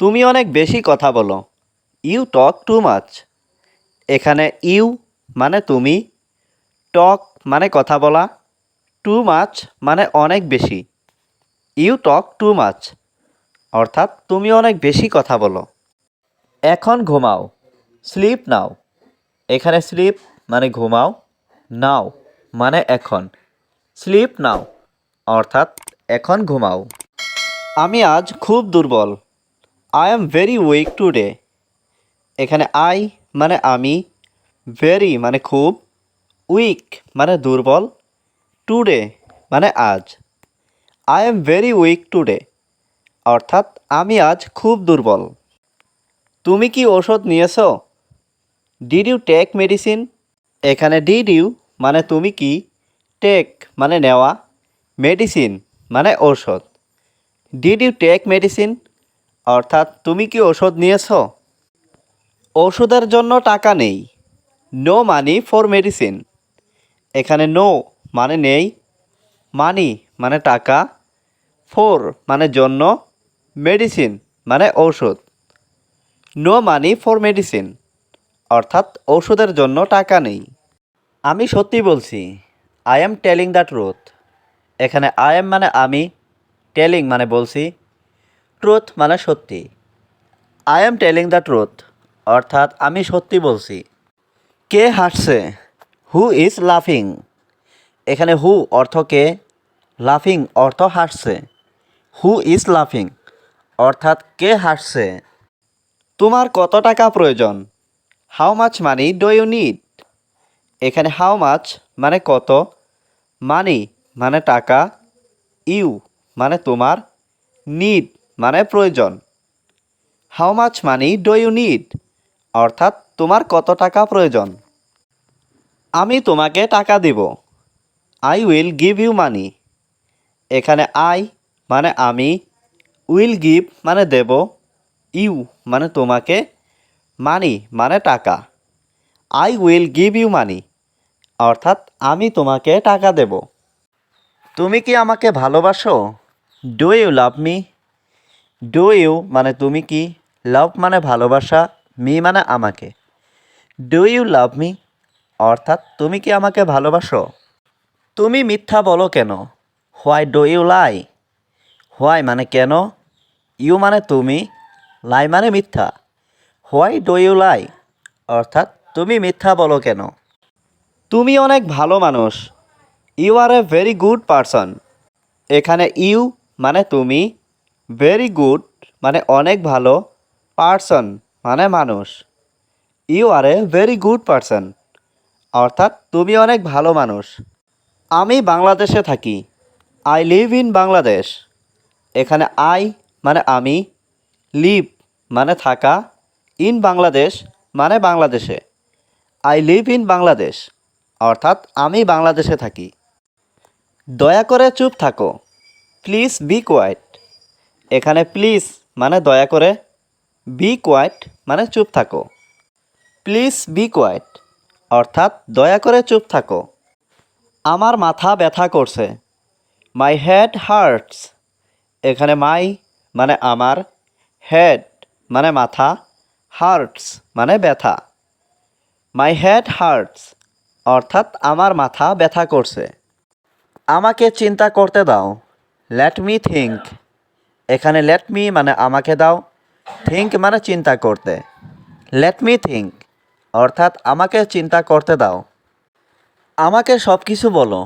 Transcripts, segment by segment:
তুমি অনেক বেশি কথা বলো। ইউ টক টু মাচ এখানে ইউ মানে তুমি টক মানে কথা বলা টু মাচ মানে অনেক বেশি। ইউ টক টু মাচ অর্থাৎ তুমি অনেক বেশি কথা বলো। এখন ঘুমাও। Sleep now. এখানে স্লিপ মানে ঘুমাও। নাও মানে এখন। Sleep now. অর্থাৎ এখন ঘুমাও। আমি আজ খুব দুর্বল। I am very weak today এখানে আই মানে আমি ভেরি মানে খুব উইক মানে দুর্বল টুডে মানে আজ। I am very weak today অর্থাৎ আমি আজ খুব দুর্বল। তুমি কি ওষুধ নিয়েছো? ডিড ইউ টেক মেডিসিন এখানে ডিড ইউ মানে তুমি কি? টেক মানে নেওয়া। মেডিসিন মানে ঔষধ। ডিড ইউ টেক মেডিসিন অর্থাৎ তুমি কি ওষুধ নিয়েছ? ওষুধের জন্য টাকা নেই। নো মানি ফর মেডিসিন এখানে নো মানে নেই। মানি মানে টাকা। ফোর মানে জন্য। মেডিসিন মানে ঔষধ। নো মানি ফর মেডিসিন অর্থাৎ ঔষধের জন্য টাকা নেই। আমি সত্যি বলছি I am telling the truth এখানে আই এম মানে আমি টেলিং মানে বলছি। ট্রুথ মানে সত্যি। I am telling the truth অর্থাৎ আমি সত্যি বলছি। কে হাসছে? হু ইজ লাফিং এখানে হু অর্থ কে? লাফিং অর্থ হাসছে। হু ইজ লাফিং অর্থাৎ কে হাসছে? তোমার কত টাকা প্রয়োজন? How much money do you need এখানে হাউ মাচ মানে কত? মানি মানে টাকা। ইউ মানে তোমার নিড মানে প্রয়োজন। How much money do you need অর্থাৎ তোমার কত টাকা প্রয়োজন? আমি তোমাকে টাকা দিব। I will give you money এখানে আই মানে আমি উইল গিভ মানে দেব। ইউ মানে তোমাকে মানি মানে টাকা। I will give you money অর্থাৎ আমি তোমাকে টাকা দেব। তুমি কি আমাকে ভালোবাসো? Do you love me do you মানে তুমি কি? লাভ মানে ভালোবাসা মি মানে আমাকে। ডু ইউ লাভ মি অর্থাৎ তুমি কি আমাকে ভালোবাসো? তুমি মিথ্যা বলো কেন? Why do you lie why মানে কেন? ইউ মানে তুমি? লাই মানে মিথ্যা। হোয়াই ডু ইউ লাই অর্থাৎ তুমি মিথ্যা বলো কেন? তুমি অনেক ভালো মানুষ। You are a very good person এখানে ইউ মানে তুমি। ভেরি গুড মানে অনেক ভালো পার্সন মানে মানুষ। You are a very good person অর্থাৎ তুমি অনেক ভালো মানুষ। আমি বাংলাদেশে থাকি। আই লিভ ইন বাংলাদেশ এখানে আই মানে আমি লিভ মানে থাকা। ইন বাংলাদেশ মানে বাংলাদেশে। আই লিভ ইন বাংলাদেশ অর্থাৎ আমি বাংলাদেশে থাকি। দয়া করে চুপ থাকো। প্লিজ বি কোয়াইট এখানে প্লিজ মানে দয়া করে বি কোয়াইট মানে চুপ থাকো। প্লিজ বি কোয়াইট অর্থাৎ দয়া করে চুপ থাকো। আমার মাথা ব্যথা করছে। মাই হেড হার্টস এখানে মাই মানে আমার হেড মানে মাথা হার্টস মানে ব্যথা। মাই হেড হার্টস অর্থাৎ আমার মাথা ব্যথা করছে। আমাকে চিন্তা করতে দাও। লেট মি থিঙ্ক এখানে লেট মি মানে আমাকে দাও থিঙ্ক মানে চিন্তা করতে। লেট মি থিঙ্ক অর্থাৎ আমাকে চিন্তা করতে দাও। আমাকে সব কিছু বলো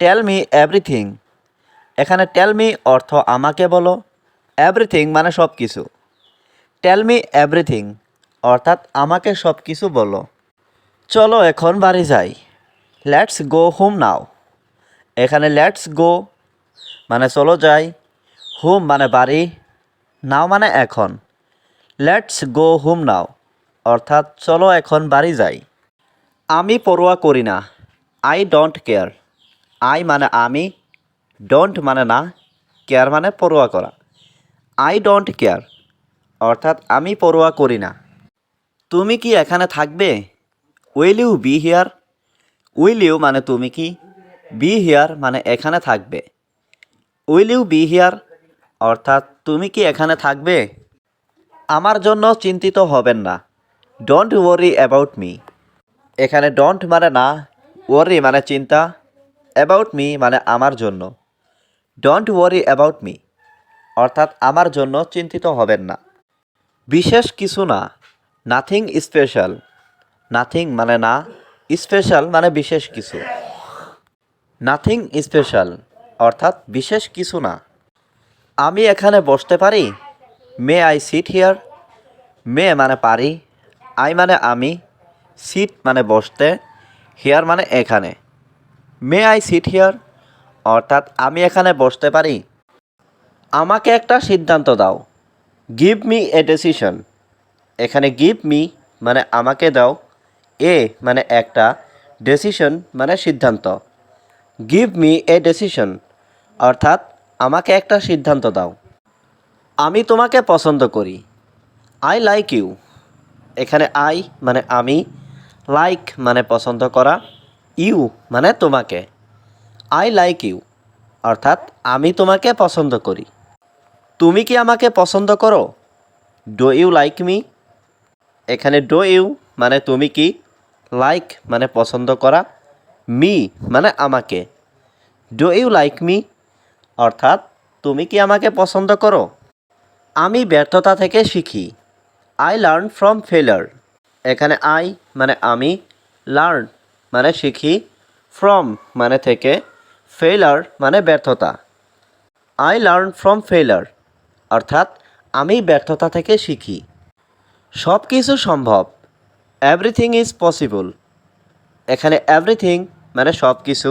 টেল মি এভরিথিং এখানে টেল মি অর্থ আমাকে বলো এভরিথিং মানে সব কিছু টেল মি এভরিথিং অর্থাৎ আমাকে সব কিছু বলো। চলো এখন বাড়ি যাই। লেটস গো হোম নাও এখানে লেটস গো মানে চলো যাই। হোম মানে বাড়ি, নাও মানে এখন। লেটস গো হোম নাও অর্থাৎ চলো এখন বাড়ি যাই। আমি পরোয়া করি না আই ডোন্ট কেয়ার আই মানে আমি ডোন্ট মানে না কেয়ার মানে পরোয়া করা। আই ডোন্ট কেয়ার অর্থাৎ আমি পরোয়া করি না। তুমি কি এখানে থাকবে? Will you be here will you মানে তুমি কি? বি হিয়ার মানে এখানে থাকবে। উইল ইউ বি হিয়ার অর্থাৎ তুমি কি এখানে থাকবে? আমার জন্য চিন্তিত হবেন না। ডোন্ট ওয়ারি অ্যাবাউট মি এখানে ডোন্ট মানে না ওয়ারি মানে চিন্তা। অ্যাবাউট মি মানে আমার জন্য। ডোন্ট ওয়ারি অ্যাবাউট মি অর্থাৎ আমার জন্য চিন্তিত হবেন না। বিশেষ কিছু না নাথিং স্পেশাল নাথিং মানে না স্পেশাল মানে বিশেষ কিছু। নাথিং স্পেশাল অর্থাৎ বিশেষ কিছু না। আমি এখানে বসতে পারি? May I sit here may মানে পারি। আই মানে আমি। সিট মানে বসতে। হিয়ার মানে এখানে। মে আই সিট হিয়ার অর্থাৎ আমি এখানে বসতে পারি। আমাকে একটা সিদ্ধান্ত দাও। গিভ মি এ ডেসিশন এখানে গিভ মি মানে আমাকে দাও। এ মানে একটা। ডেসিশন মানে সিদ্ধান্ত। গিভ মি এ ডেসিশন অর্থাৎ আমাকে একটা সিদ্ধান্ত দাও। আমি তোমাকে পছন্দ করি। আই লাইক ইউ এখানে আই মানে আমি লাইক মানে পছন্দ করা ইউ মানে তোমাকে। আই লাইক ইউ অর্থাৎ আমি তোমাকে পছন্দ করি। তুমি কি আমাকে পছন্দ করো? ডো ইউ লাইক মি এখানে ডো ইউ মানে তুমি কি? লাইক মানে পছন্দ করা। মি মানে আমাকে। ডো ইউ লাইক মি অর্থাৎ তুমি কি আমাকে পছন্দ করো? আমি ব্যর্থতা থেকে শিখি। আই লার্ন ফ্রম ফেলার এখানে আই মানে আমি লার্ন মানে শিখি। ফ্রম মানে থেকে ফেলার মানে ব্যর্থতা। আই লার্ন ফ্রম ফেলার অর্থাৎ আমি ব্যর্থতা থেকে শিখি। সব কিছু সম্ভব। এভরিথিং ইজ পসিবল এখানে এভরিথিং মানে সব কিছু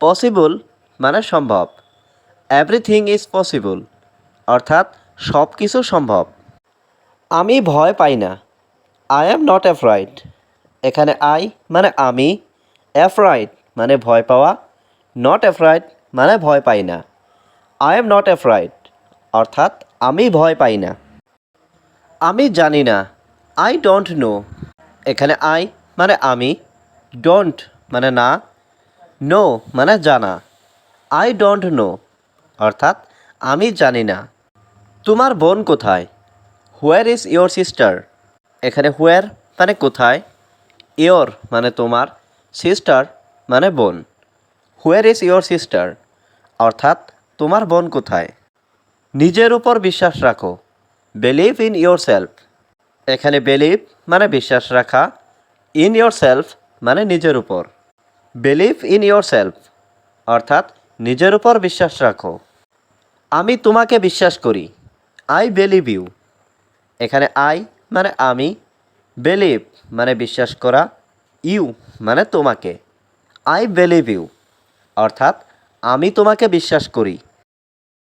পসিবল মানে সম্ভব। এভরিথিং ইজ পসিবল, অর্থাৎ সব কিছু সম্ভব। আমি ভয় পাই না। আই অ্যাম নট অ্যাফ্রাইড এখানে আই মানে আমি অ্যাফ্রাইড মানে ভয় পাওয়া, নট অ্যাফ্রাইড মানে ভয় পাই না। আই এম নট অ্যাফ্রাইড অর্থাৎ আমি ভয় পাই না। আমি জানি না। I don't know. এখানে আই মানে আমি, ডোন্ট মানে না, নো মানে জানা। I don't know. অর্থাৎ, আমি জানি না। তোমার বোন কোথায়? হোয়ার ইজ ইয়োর সিস্টার এখানে হোয়ার মানে কোথায়? ইয়োর মানে তোমার সিস্টার মানে বোন। হোয়ার ইজ ইয়োর সিস্টার অর্থাৎ, তোমার বোন কোথায়? নিজের উপর বিশ্বাস রাখো। বিলিভ ইন ইয়োর সেলফ এখানে বিলিভ মানে বিশ্বাস রাখা। ইন ইয়োর সেলফ মানে নিজের উপর। বিলিভ ইন ইয়োর সেলফ অর্থাৎ নিজের উপর বিশ্বাস রাখো। আমি তোমাকে বিশ্বাস করি। আই বিলিভ ইউ এখানে আই মানে আমি বিলিভ মানে বিশ্বাস করা ইউ মানে তোমাকে। আই বিলিভ ইউ অর্থাৎ, আমি তোমাকে বিশ্বাস করি।